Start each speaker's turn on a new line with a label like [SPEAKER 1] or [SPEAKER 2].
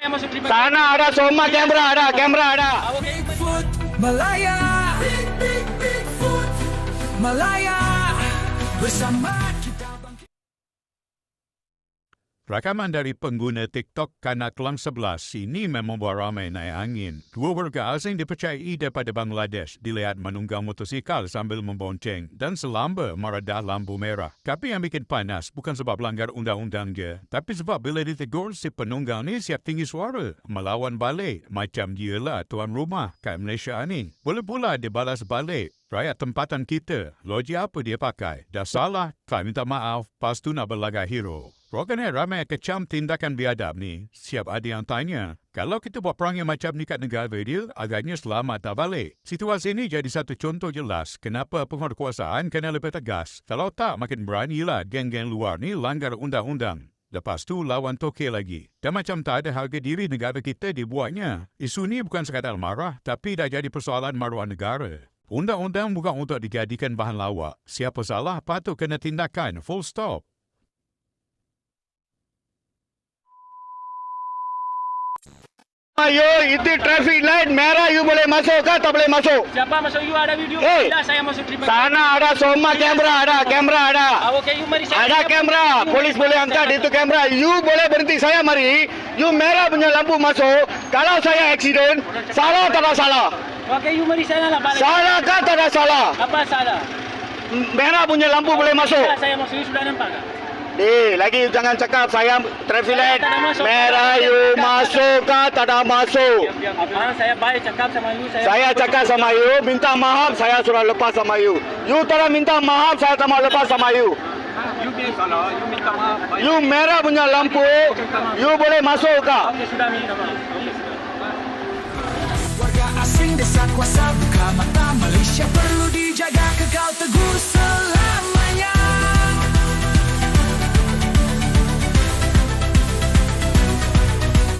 [SPEAKER 1] Sana ada semua kamera ada, kamera ada.
[SPEAKER 2] Bigfoot, Malaya. Big, big, Bigfoot, Malaya. Bersama
[SPEAKER 3] Rakaman dari pengguna TikTok kanak kelang 11 ini memang membuat ramai naik angin. Dua warga asing dipercayai daripada Bangladesh dilihat menunggang motosikal sambil membonceng dan selamba meredah lampu merah. Tapi yang bikin panas bukan sebab langgar undang-undang je, tapi sebab bila ditegur si penunggang ni siap tinggi suara, melawan balik macam dia lah tuan rumah kat Malaysia ni. Boleh pula dia balas balik Rakyat tempatan kita, logi apa dia pakai? Dah salah, kau minta maaf, pas tu nak berlagak hero. Rogannya ramai kecam tindakan biadab ni. Siap ada yang tanya, kalau kita buat perang yang macam ni kat negara dia, agaknya selamat tak balik. Situasi ini jadi satu contoh jelas kenapa penguatkuasaan kena lebih tegas. Kalau tak, makin beranilah geng-geng luar ni langgar undang-undang. Lepas tu lawan toke lagi. Dan macam tak ada harga diri negara kita dibuatnya. Isu ni bukan sekadar marah, tapi dah jadi persoalan maruah negara. Undang-undang bukan untuk dijadikan bahan lawak. Siapa salah patut kena tindakan. Full stop.
[SPEAKER 1] Ayo, itu traffic light merah you boleh masuk ke tak boleh masuk?
[SPEAKER 4] Siapa masuk you ada video?
[SPEAKER 1] Hey.
[SPEAKER 4] Tidak, saya masuk pribadi.
[SPEAKER 1] Sana ada semua kamera ada, kamera ada.
[SPEAKER 4] Ah, okey, you mari saya.
[SPEAKER 1] Ada kamera, polis boleh angkat itu kamera. You boleh berhenti saya mari. You merah punya lampu masuk. Kalau saya accident, salah tak ada salah?
[SPEAKER 4] Okey, you mari saya lah balik.
[SPEAKER 1] Salah ke tak ada salah?
[SPEAKER 4] Apa salah?
[SPEAKER 1] Merah punya lampu boleh masuk.
[SPEAKER 4] Saya masuk. You sudah nampak tak?
[SPEAKER 1] Eh, lagi jangan cakap saya traffic light merah you masuk ke tak ada masuk.
[SPEAKER 4] Ah, saya baik cakap sama you. Saya,
[SPEAKER 1] Saya cakap sama you, minta maaf saya sudah lepas sama you. You tak minta maaf saya tak mau lepas sama you.
[SPEAKER 4] You bilang salah. You minta maaf.
[SPEAKER 1] You merah punya lampu, you boleh masuk ke?
[SPEAKER 4] Okey, sudah minta maaf. Okey, sudah.
[SPEAKER 2] Warga asing desa kuasa buka mata Malaysia perlu dijaga kekal teguh